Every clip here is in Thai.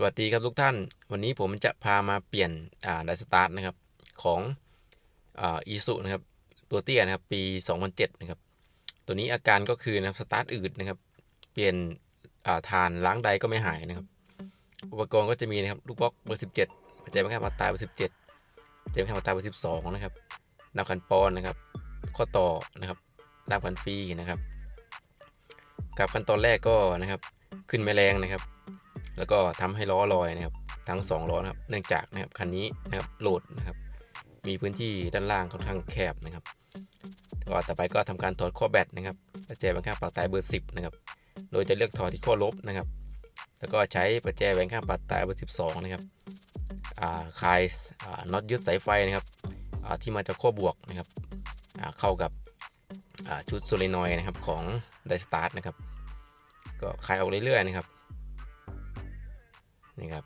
สวัสดีครับทุกท่าน วันนี้ผมจะพามาเปลี่ยนอ่าไดสตาร์ทนะครับของอีสุนะครับตัวเตี้ยนะครับปี 2007นะครับตัวนี้อาการก็คือนะครับสตาร์ทอืดนะครับเปลี่ยนาทานล้างใดก็ไม่หายนะครับ อุปกรณ์ก็จะมีนะครับลูกบล็อกเบอร์ 17ปัจจัยบังคับอัตราเบอร์ 17ปัจจัยบังคับอัตราเบอร์ 12 นะครับดาวคันปอนนะครับ ข้อต่อนะครับดาวคันฟรีนะครับ กับขั้นตอนแรกก็นะครับขึ้นแมลงนะครับ แล้วก็ทำให้ล้อลอยนะครับทั้ง2ล้อนะครับเนื่องจากนะครับคันนี้นะครับโหลดนะครับมีพื้นที่ด้านล่างค่อนข้างแคบนะครับก็ต่อไปก็ทำการถอดข้อแบตนะครับประแจบังคับปากตายเบอร์ 10นะครับโดยจะเลือกถอดที่ข้อลบนะครับ แล้วก็ใช้ประแจแหวนข้างปากตายเบอร์12นะครับคลายน็อตยึดสายไฟนะครับที่มาจากข้อบวกนะครับเข้ากับชุดโซเลนอยนะครับของไดสตาร์ทนะครับก็คลายออกเรื่อยๆนะครับ นี่ครับ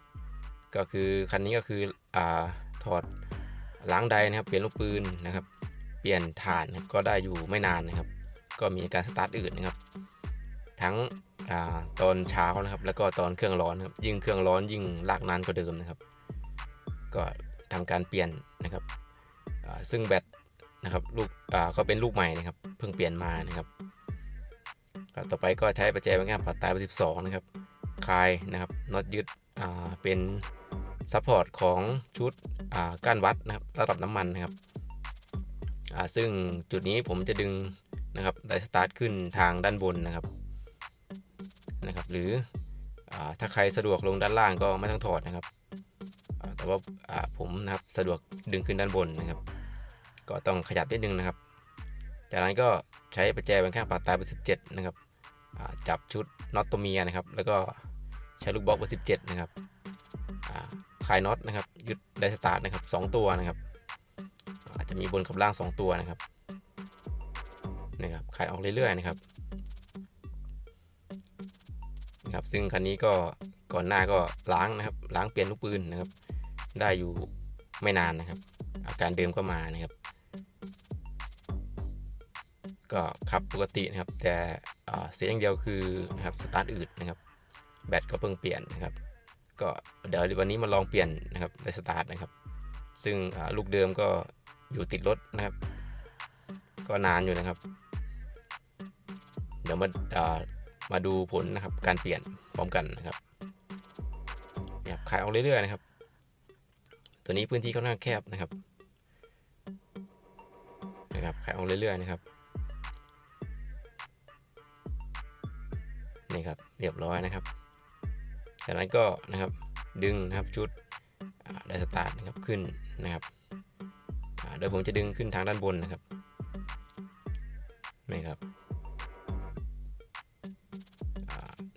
ก็คือคันนี้ก็คืออ่าถอดล้างไดนะครับเปลี่ยนลูกปืนนะครับ เปลี่ยนฐานก็ได้อยู่ไม่นานนะครับ ก็มีการสตาร์ทอืดนนะครับ ทั้งอาตอนเช้านะครับ แล้วก็ตอนเครื่องร้อนครับยิ่งเครื่องร้อนยิ่งลากนานกว่าเดิมนะครับ ก็ทำการเปลี่ยนนะครับซึ่งแบตนะครับลูกอ่าก็เป็นลูกใหม่นะครับ เพิ่งเปลี่ยนมานะครับต่อไปก็ใช้ประแจเป็นงานปัดตายไป12นะครับคลายนะครับน็อตยึด เป็นซัพพอร์ตของชุดก้านวัดนะครับระดับน้ำมันนะครับซึ่งจุดนี้ผมจะดึงนะครับไดสตาร์ทขึ้นทางด้านบนนะครับนะครับ หรืออถ้าใครสะดวกลงด้านล่างก็ไม่ต้องถอดนะครับ แต่ว่าผมนะครับสะดวกดึงขึ้นด้านบนนะครับ ก็ต้องขยับนิดนึงนะครับ จากนั้นก็ใช้ประแจเป็นข้างปากตายเบอร์17นะครับจับชุดน็อตตัวเมียนะครับ แล้วก็ ใช้ลูกบล็อกเบอร์17นะครับคลายน็อตนะครับยึดไดสตาร์ทนะครับสองตัวนะครับ อาจจะมีบนกับล่าง 2 ตัวนะครับนะครับคลายออกเรื่อยๆนะครับนะครับ ซึ่งคันนี้ก็ก่อนหน้าก็ล้างนะครับ ล้างเปลี่ยนลูกปืนนะครับ ได้อยู่ไม่นานนะครับ อาการเดิมก็มานะครับ ก็ขับปกตินะครับ แต่เสียอย่างเดียวคือนะครับสตาร์ทอืดนะครับ แบตก็เพิ่งเปลี่ยนนะครับก็เดี๋ยววันนี้มาลองเปลี่ยนนะครับในสตาร์ทนะครับ ซึ่งลูกเดิมก็อยู่ติดรถนะครับ ก็นานอยู่นะครับ เดี๋ยวมาอ่ามาดูผลนะครับการเปลี่ยนพร้อมกันนะครับเนี่ยขายออกเรื่อยๆนะครับ ตัวนี้พื้นที่ค่อนข้างแคบนะครับนะครับขายออกเรื่อยๆนะครับนี่ครับเรียบร้อยนะครับ จากนั้นก็นะครับดึงนะครับชุดไดสตาร์ทนะครับขึ้นนะครับโดยผมจะดึงขึ้นทางด้านบนนะครับนี่ครับ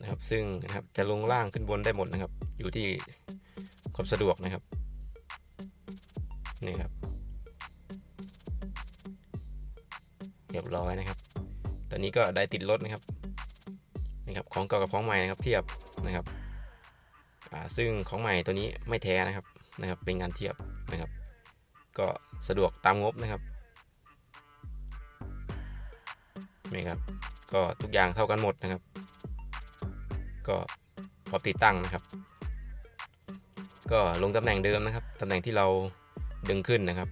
นะครับซึ่งนะครับจะลงล่างขึ้นบนได้หมดนะครับ อยู่ที่ความสะดวกนะครับนี่ครับเรียบร้อยนะครับ ตอนนี้ก็ได้ติดรถนะครับนะครับของเก่ากับของใหม่นะครับเทียบนะครับ ซึ่งของใหม่ตัวนี้ไม่แท้นะครับนะครับ เป็นงานเทียบนะครับ ก็สะดวกตามงบนะครับนี่ครับ ก็ทุกอย่างเท่ากันหมดนะครับ ก็พร้อมติดตั้งนะครับ ก็ลงตำแหน่งเดิมนะครับตำแหน่งที่เราดึงขึ้นนะครับ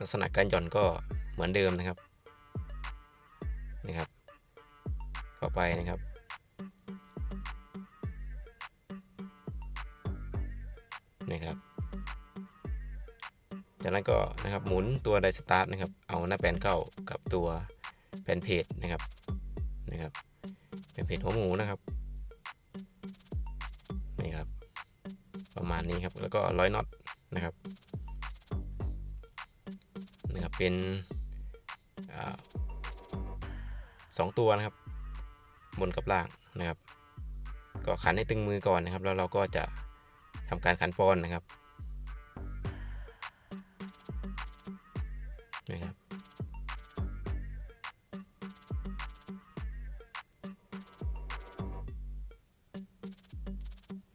ลักษณะการหย่อนก็เหมือนเดิมนะครับนี่ครับ เข้าไปนะครับ จากนั้นก็นะครับหมุนตัวไดสตาร์ทนะครับ เอาหน้าแปลนเข้ากับตัวแผ่นเพจนะครับนะครับแผ่นเพจหัวหมูนะครับนี่ครับ ประมาณนี้ครับแล้วก็ร้อยน็อตนะครับนะครับเป็นอสองตัวนะครับ บนกับล่างนะครับ ก็ขันให้ตึงมือก่อนนะครับ แล้วเราก็จะทำการขันปอนนะครับ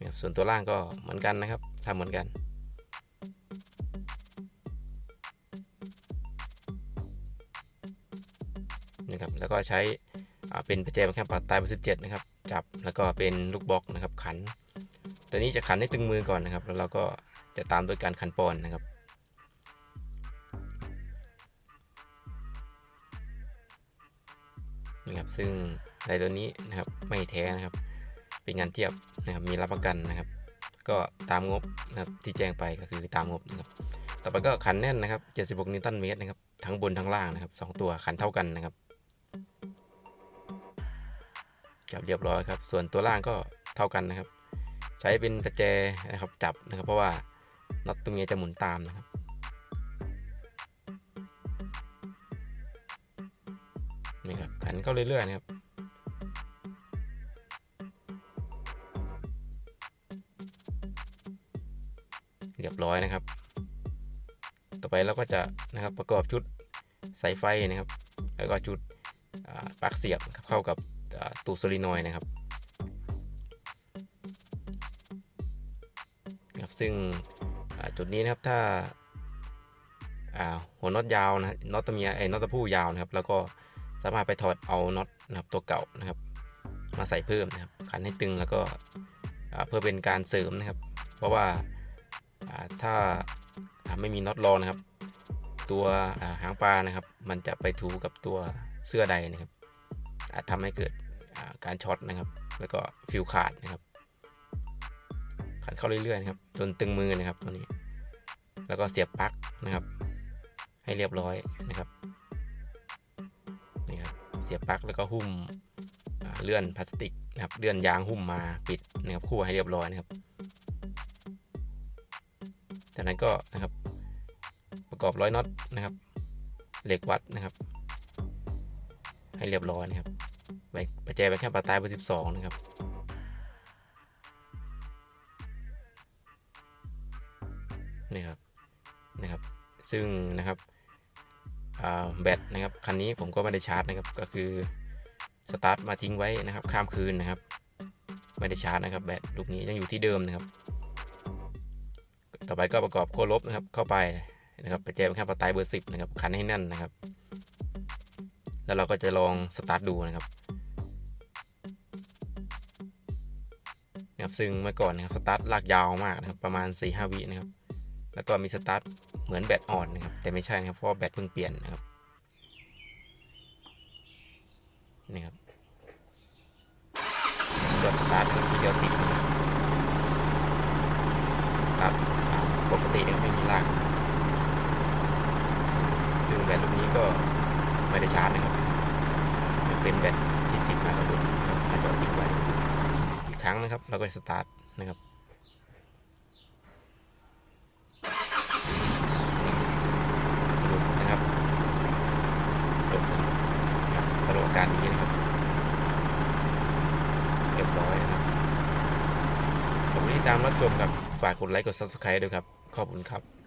นะครับส่วนตัวล่างก็เหมือนกันนะครับทำเหมือนกัน นะครับ แล้วก็ใช้เป็นประแจบังคับปากตายเบอร์สิบเจ็นะครับ จับแล้วก็เป็นลูกบล็อกนะครับขัน ตัวนี้จะขันให้ตึงมือก่อนนะครับ แล้วเราก็จะตามด้วยการขันปอนนะครับนะครับซึ่งในตัวนี้นะครับไม่แท้นะครับ เป็นงานเทียบนะครับมีรับประกันนะครับ ก็ตามงบนะครับที่แจ้งไปก็คือตามงบนะครับต่อไปก็ขันแน่นนะครับ 76 นิวตันเมตรนะครับทั้งบนทั้งล่างนะครับสองตัวขันเท่ากันนะครับจับเรียบร้อยครับ ส่วนตัวล่างก็เท่ากันนะครับ ใช้เป็นประแจนะครับจับนะครับ เพราะว่าน็อตตัวนี้จะหมุนตามนะครับนี่ครับขันเข้าเรื่อยๆนะครับ เรียบร้อยนะครับ ต่อไปเราก็จะนะครับประกอบชุดสายไฟนะครับ แล้วก็ชุดปลั๊กเสียบเข้ากับตูดโซลินอยด์นะครับครับซึ่งจุดนี้นะครับถ้าหัวน็อตยาวนะน็อตตัวเมียไอ้น็อตตัวผู้ยาวนะครับ แล้วก็สามารถไปถอดเอาน็อตนะครับตัวเก่านะครับ มาใส่เพิ่มนะครับขันให้ตึงแล้วก็เพื่อเป็นการเสริมนะครับ เพราะว่า ถ้าไม่มีน็อตรองนะครับ ตัวหางปลานะครับ มันจะไปถูกับตัวเสื้อใดนะครับอาจทำให้เกิดการช็อตนะครับ แล้วก็ฟิวขาดนะครับขันเข้าเรื่อยๆนะครับจนตึงมือนะครับตัวนี้ แล้วก็เสียบปลั๊กนะครับ ให้เรียบร้อยนะครับนี่ครับเสียบปลั๊กแล้วก็หุ้มเลื่อนพลาสติกนะครับเลื่อนยางหุ้มมาปิดนะครับคู่ให้เรียบร้อยนะครับ จากนั้นก็นะครับ ประกอบร้อยน็อตนะครับ เหล็กวัดนะครับ ให้เรียบร้อยนะครับไปประแจไปแค่ปลาตายเบอร์สิบสองนะครับนี่ครับนะครับ ซึ่งนะครับแบตนะครับคันนี้ผมก็ไม่ได้ชาร์จนะครับ ก็คือสตาร์ทมาทิ้งไว้นะครับ ข้ามคืนนะครับ ไม่ได้ชาร์จนะครับ แบตลูกนี้ยังอยู่ที่เดิมนะครับ ต่อไปก็ประกอบโค้ลบนะครับเข้าไปนะครับไปแจมข้างปลาตายเบอร์สิบนะครับคันให้แน่นนะครับ แล้วเราก็จะลองสตาร์ทดูนะครับนะครับซึ่งเมื่อก่อนนะครับสตาร์ทลากยาวมากนะครับประมาณ4ีหวินะครับ แล้วก็มีสตาร์ทเหมือนแบตอ่อนนะครับแต่ไม่ใช่นะครับเพราะแบตเพิ่งเปลี่ยนนะครับนี่ครับก็สตาร์ททีเดียวติดนะครับสตาร์ทอ่า ปกตินะครับไม่มีลาก ซึ่งแบตลูกนี้ก็ไม่ได้ชาร์จนะครับมันเป็นแบตที่ติดมากับรถนะครับอาจจะเอาทิ้งไว้อีกครั้งนะครับ แล้วก็สตาร์ทนะครับสรุปนะครับจบนะครับสรุปอาการนี้นะครับเรียบร้อยนะครับขอบคุณที่ตามรับชมครับ ฝากกดไลค์ กด subscribe ด้วยครับ ขอบคุณครับ